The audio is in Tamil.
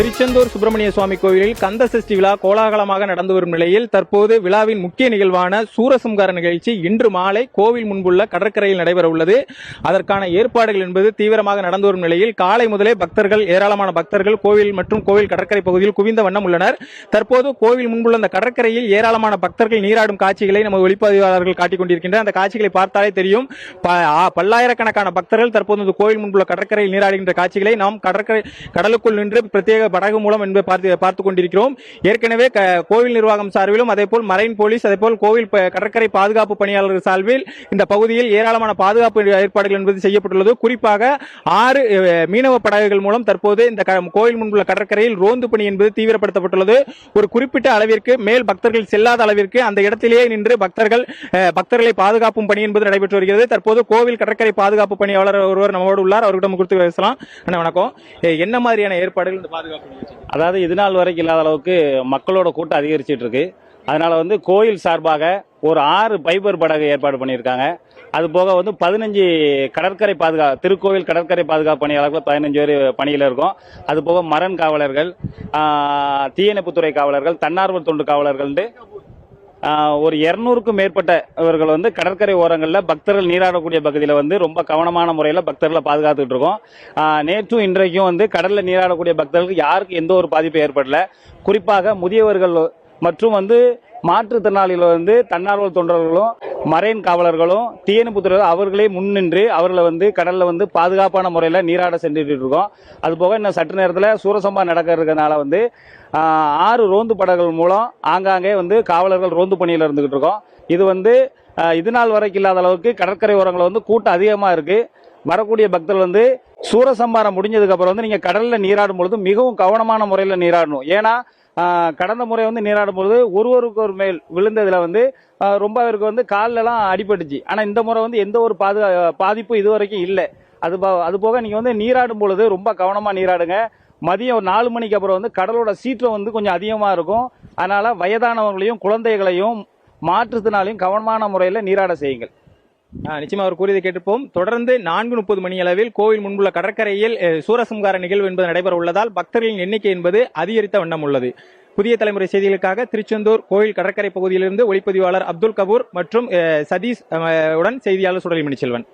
திருச்செந்தூர் சுப்பிரமணிய சுவாமி கோவிலில் கந்த சஷ்டி விழா கோலாகலமாக நடந்து வரும் நிலையில் தற்போது விழாவின் முக்கிய நிகழ்வான சூரசம்கார நிகழ்ச்சி இன்று மாலை கோவில் முன்புள்ள கடற்கரையில் நடைபெற உள்ளது. அதற்கான ஏற்பாடுகள் என்பது தீவிரமாக நடந்து வரும் நிலையில் காலை முதலே பக்தர்கள் ஏராளமான பக்தர்கள் கோவில் மற்றும் கோவில் கடற்கரை பகுதியில் குவிந்த வண்ணம் உள்ளனர். தற்போது கோவில் முன்புள்ள அந்த கடற்கரையில் ஏராளமான பக்தர்கள் நீராடும் காட்சிகளை நம்ம ஒளிப்பதிவாளர்கள் காட்டிக் கொண்டிருக்கின்றனர். அந்த காட்சிகளை பார்த்தாலே தெரியும். ப- பல்லாயிரக்கணக்கான பக்தர்கள் தற்போது கோவில் முன்புள்ள கடற்கரையில் நீராடுகின்ற காட்சிகளை நாம் கடற்கரை கடலுக்குள் நின்று பிரத்யேக படகு மூலம் என்பதை பார்த்து பார்த்து கொண்டிருக்கிறோம். ஏற்கனவே கோவில் நிர்வாகம் சார்பிலும் அதேபோல் மரைன் போலீஸ் அதேபோல் கோவில் கடற்கரை பாதுகாப்பு பணியாளர்கள் சார்பில் இந்த பகுதியில் ஏராளமான பாதுகாப்பு ஏற்பாடுகள் என்பது செய்யப்பட்டுள்ளது. குறிப்பாக ஆறு மீனவ படகுகள் மூலம் தற்போது இந்த கோவில் முன்புள்ள கடற்கரையில் ரோந்து பணி என்பது தீவிரப்படுத்தப்பட்டுள்ளது. ஒரு குறிப்பிட்ட அளவிற்கு மேல் பக்தர்கள் செல்லாத அளவிற்கு அந்த இடத்திலேயே நின்று பக்தர்கள் பக்தர்களை பாதுகாப்பும் பணி என்பது நடைபெற்று வருகிறது. தற்போது கோவில் கடற்கரை பாதுகாப்பு பணியாளர் ஒருவர் நம்மோடு உள்ளார். அவர்கிட்ட குறித்து பேசலாம். வணக்கம். என்ன மாதிரியான ஏற்பாடுகள் இந்த பாதுகாப்பு அதாவது இது நாள் வரைக்கும் இல்லாத அளவுக்கு மக்களோட கூட்டம் அதிகரிச்சிட்டு இருக்கு. அதனால வந்து கோயில் சார்பாக ஒரு ஆறு பைபர் படகு ஏற்பாடு பண்ணியிருக்காங்க. அது போக வந்து பதினஞ்சு கடற்கரை பாதுகா திருக்கோவில் கடற்கரை பாதுகாப்பு பணியாளர்கள் பதினஞ்சு பேர் பணியில் இருக்கும். அது போக மரண் காவலர்கள் தீயணைப்புத்துறை காவலர்கள் தன்னார்வ தொண்டு காவலர்கள்ட்டு ஒரு இருநூறுக்கும் மேற்பட்ட இவர்கள் வந்து கடற்கரை ஓரங்களில் பக்தர்கள் நீராடக்கூடிய பகுதியில் வந்து ரொம்ப கவனமான முறையில் பக்தர்களை பாதுகாத்துட்டு இருக்கோம். நேற்றும் இன்றைக்கும் வந்து கடலில் நீராடக்கூடிய பக்தர்களுக்கு யாருக்கும் எந்த ஒரு பாதிப்பும் ஏற்படல. குறிப்பாக முதியவர்கள் மற்றும் வந்து மாற்றுத்திறனாளிகள் வந்து தன்னார்வல் தொண்டர்களும் மரைன் காவலர்களும் தீயணைப்புத்துறை அவர்களே முன்னின்று அவர்களை வந்து கடலில் வந்து பாதுகாப்பான முறையில் நீராட சென்றுட்டு இருக்கோம் அது போக இன்னும் சற்று நேரத்தில் சூரசம்பா நடக்க இருக்கிறதுனால வந்து ஆறு ரோந்து படகுகள் மூலம் ஆங்காங்கே வந்து காவலர்கள் ரோந்து பணியில் இருந்துகிட்டு இருக்கோம். இது வந்து இது நாள் வரைக்கும் இல்லாத அளவுக்கு கடற்கரை ஓரங்களில் வந்து கூட்டம் அதிகமாக இருக்குது வரக்கூடிய பக்தர்கள் வந்து சூரசம்பாரம் முடிஞ்சதுக்கப்புறம் வந்து நீங்கள் கடலில் நீராடும் பொழுது மிகவும் கவனமான முறையில் நீராடணும். ஏன்னா கடந்த முறை வந்து நீராடும் பொழுது ஒருவருக்கு ஒரு மேல் விழுந்ததுல வந்து ரொம்ப பேருக்கு வந்து கால்ல அடிபட்டுச்சு. ஆனா இந்த முறை வந்து எந்த ஒரு பாதுகா பாதிப்பும் இது வரைக்கும் இல்லை. அது அது போக நீங்க வந்து நீராடும் பொழுது ரொம்ப கவனமா நீராடுங்க. மதியம் ஒரு நாலு மணிக்கு அப்புறம் வந்து கடலோட சீற்றம் வந்து கொஞ்சம் அதிகமாக இருக்கும். அதனால வயதானவங்களையும் குழந்தைகளையும் மாற்றுத்தினாலையும் கவனமான முறையில் நீராட செய்யுங்கள். நிச்சயமா அவர் கூறியதை கேட்டிருப்போம். தொடர்ந்து நான்கு முப்பது மணி அளவில் கோவில் முன்புள்ள கடற்கரையில் சூரசம்கார நிகழ்வு என்பது நடைபெற உள்ளதால் பக்தர்களின் எண்ணிக்கை என்பது அதிகரித்த வண்ணம் உள்ளது. புதிய தலைமுறை செய்திகளுக்காக திருச்செந்தூர் கோயில் கடற்கரை பகுதியிலிருந்து ஒளிப்பதிவாளர் அப்துல் கபூர் மற்றும் சதீஷ் உடன் செய்தியாளர் சுடலிமணி செல்வன்